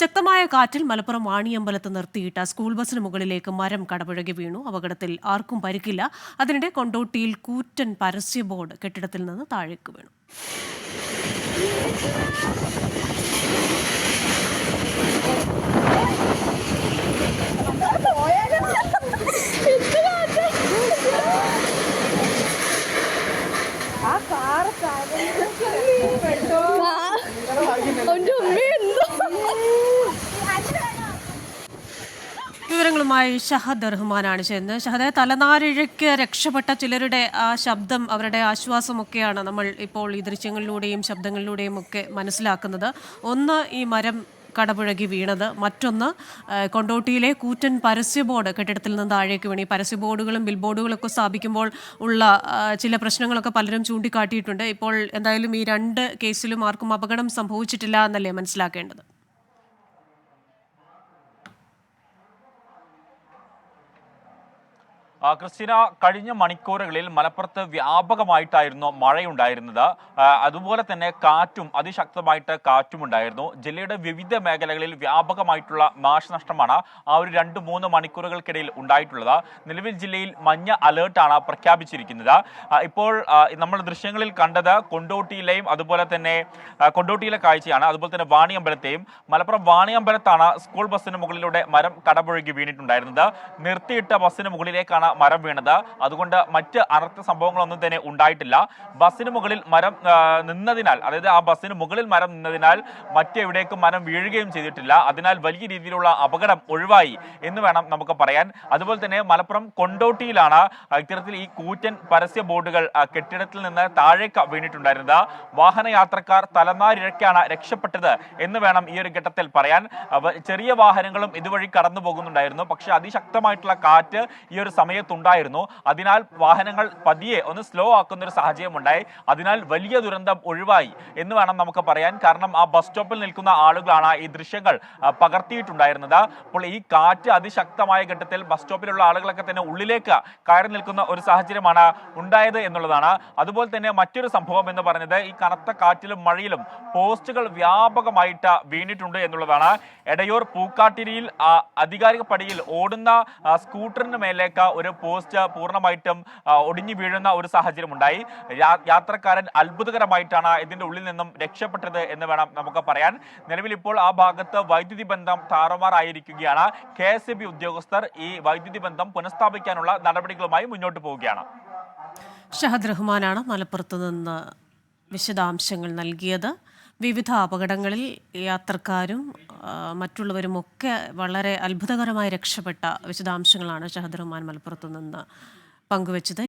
ശക്തമായ കാറ്റിൽ മലപ്പുറം വാണിയമ്പലത്ത് നിർത്തിയിട്ട സ്കൂൾ ബസിന് മുകളിലേക്ക് മരം കടപുഴകി വീണു. അപകടത്തിൽ ആർക്കും പരിക്കില്ല. അതിനിടെ കൊണ്ടോട്ടിയിൽ കൂറ്റൻ പരസ്യ ബോർഡ് കെട്ടിടത്തിൽ നിന്ന് താഴേക്ക് വീണു. വിവരങ്ങളുമായി ഷഹദ് റഹ്മാനാണ് ചെയ്യുന്നത്. ഷഹദ് തലനാരിഴയ്ക്ക് രക്ഷപ്പെട്ട ചിലരുടെ ആ ശബ്ദം അവരുടെ ആശ്വാസമൊക്കെയാണ് നമ്മൾ ഇപ്പോൾ ഈ ദൃശ്യങ്ങളിലൂടെയും ശബ്ദങ്ങളിലൂടെയും ഒക്കെ മനസ്സിലാക്കുന്നത്. ഒന്ന് ഈ മരം കടപുഴകി വീണത് മറ്റൊന്ന് കൊണ്ടോട്ടിയിലെ കൂറ്റൻ പരസ്യ ബോർഡ് കെട്ടിടത്തിൽ നിന്ന് താഴേക്ക് വീണി. പരസ്യ ബോർഡുകളും ബിൽ ബോർഡുകളൊക്കെ സ്ഥാപിക്കുമ്പോൾ ഉള്ള ചില പ്രശ്നങ്ങളൊക്കെ പലരും ചൂണ്ടിക്കാട്ടിയിട്ടുണ്ട്. ഇപ്പോൾ എന്തായാലും ഈ രണ്ട് കേസിലും ആർക്കും അപകടം സംഭവിച്ചിട്ടില്ല എന്നല്ലേ മനസ്സിലാക്കേണ്ടത്? ക്രിസ്റ്റീന കഴിഞ്ഞ മണിക്കൂറുകളിൽ മലപ്പുറത്ത് വ്യാപകമായിട്ടായിരുന്നു മഴയുണ്ടായിരുന്നത്. അതുപോലെ തന്നെ കാറ്റും അതിശക്തമായിട്ട് കാറ്റും ഉണ്ടായിരുന്നു ജില്ലയുടെ വിവിധ മേഖലകളിൽ വ്യാപകമായിട്ടുള്ള നാശനഷ്ടമാണ് ആ ഒരു രണ്ട് മൂന്ന് മണിക്കൂറുകൾക്കിടയിൽ ഉണ്ടായിട്ടുള്ളത്. നിലവിൽ ജില്ലയിൽ മഞ്ഞ അലേർട്ടാണ് പ്രഖ്യാപിച്ചിരിക്കുന്നത്. ഇപ്പോൾ നമ്മൾ ദൃശ്യങ്ങളിൽ കണ്ടത് കൊണ്ടോട്ടിയിലെയും അതുപോലെ തന്നെ കൊണ്ടോട്ടിയിലെ കാഴ്ചയാണ്. അതുപോലെ തന്നെ വാണിയമ്പലത്തെയും മലപ്പുറം വാണിയമ്പലത്താണ് സ്കൂൾ ബസ്സിന് മുകളിലൂടെ മരം കടപുഴകി വീണിട്ടുണ്ടായിരുന്നത്. നിർത്തിയിട്ട ബസ്സിന് മുകളിലേക്കാണ് മരം വീണത്. അതുകൊണ്ട് മറ്റ് അനർത്ഥ സംഭവങ്ങളൊന്നും തന്നെ ഉണ്ടായിട്ടില്ല. ബസ്സിന് മുകളിൽ മരം നിന്നതിനാൽ അതായത് ആ ബസ്സിന് മുകളിൽ മരം നിന്നതിനാൽ മറ്റെവിടേക്കും മരം വീഴുകയും ചെയ്തിട്ടില്ല. അതിനാൽ വലിയ രീതിയിലുള്ള അപകടം ഒഴിവായി എന്ന് വേണം നമുക്ക് പറയാൻ. അതുപോലെ തന്നെ മലപ്പുറം കൊണ്ടോട്ടിയിലാണ് ഇത്തരത്തിൽ ഈ കൂറ്റൻ പരസ്യ ബോർഡുകൾ കെട്ടിടത്തിൽ നിന്ന് താഴേക്ക് വീണിട്ടുണ്ടായിരുന്നത്. വാഹനയാത്രക്കാർ തലനാരിഴക്കാണ് രക്ഷപ്പെട്ടത് എന്ന് വേണം ഈ ഒരു ഘട്ടത്തിൽ പറയാൻ. ചെറിയ വാഹനങ്ങളും ഇതുവഴി കടന്നു പോകുന്നുണ്ടായിരുന്നു പക്ഷെ അതിശക്തമായിട്ടുള്ള കാറ്റ് ഈ ഒരു സമയത്തുണ്ടായിരുന്നു. അതിനാൽ വാഹനങ്ങൾ പതിയെ ഒന്ന് സ്ലോ ആക്കുന്ന ഒരു സാഹചര്യം ഉണ്ടായി. അതിനാൽ വലിയ ദുരന്തം ഒഴിവായി എന്ന് വേണം നമുക്ക് പറയാൻ. കാരണം ആ ബസ് സ്റ്റോപ്പിൽ നിൽക്കുന്ന ആളുകളാണ് ഈ ദൃശ്യങ്ങൾ പകർത്തിയിട്ടുണ്ടായിരുന്നത്. അപ്പോൾ ഈ കാറ്റ് അതിശക്തമായ ഘട്ടത്തിൽ ബസ് സ്റ്റോപ്പിലുള്ള ആളുകളൊക്കെ തന്നെ ഉള്ളിലേക്ക് കയറി നിൽക്കുന്ന ഒരു സാഹചര്യമാണ് ഉണ്ടായത് എന്നുള്ളതാണ്. അതുപോലെ തന്നെ മറ്റൊരു സംഭവം എന്ന് പറഞ്ഞത് ഈ കനത്ത കാറ്റിലും മഴയിലും പോസ്റ്റുകൾ വ്യാപകമായിട്ട് വീണിട്ടുണ്ട് എന്നുള്ളതാണ്. എടയൂർ പൂക്കാട്ടിരിയിൽ ആധികാരിക പടിയിൽ ഓടുന്ന സ്കൂട്ടറിന് മേലേക്ക് ഒരു പോസ്റ്റ് പൂർണമായിട്ടും ഒടിഞ്ഞു വീഴുന്ന ഒരു സാഹചര്യം ഉണ്ടായി യാത്രക്കാരൻ അത്ഭുതകരമായിട്ടാണ് ഇതിന്റെ ഉള്ളിൽ നിന്നും രക്ഷപ്പെട്ടത് എന്ന് വേണം നമുക്ക് പറയാൻ. നിലവിൽ ഇപ്പോൾ ആ ഭാഗത്ത് വൈദ്യുതി ബന്ധം താറുമാറായിരിക്കുകയാണ് കെ എസ് ഉദ്യോഗസ്ഥർ ഈ വൈദ്യുതി ബന്ധം പുനഃസ്ഥാപിക്കാനുള്ള നടപടികളുമായി മുന്നോട്ട് പോവുകയാണ്. ഷഹദ് റഹ്മാനാണ് മലപ്പുറത്ത് നിന്ന് വിശദാംശങ്ങൾ നൽകിയത്. വിവിധ അപകടങ്ങളിൽ യാത്രക്കാരും മറ്റുള്ളവരും മറ്റുള്ളവരുമൊക്കെ വളരെ അത്ഭുതകരമായി രക്ഷപ്പെട്ട വിശദാംശങ്ങളാണ് ഷഹദ് റഹ്മാൻ മലപ്പുറത്ത് നിന്ന് പങ്കുവച്ചത്.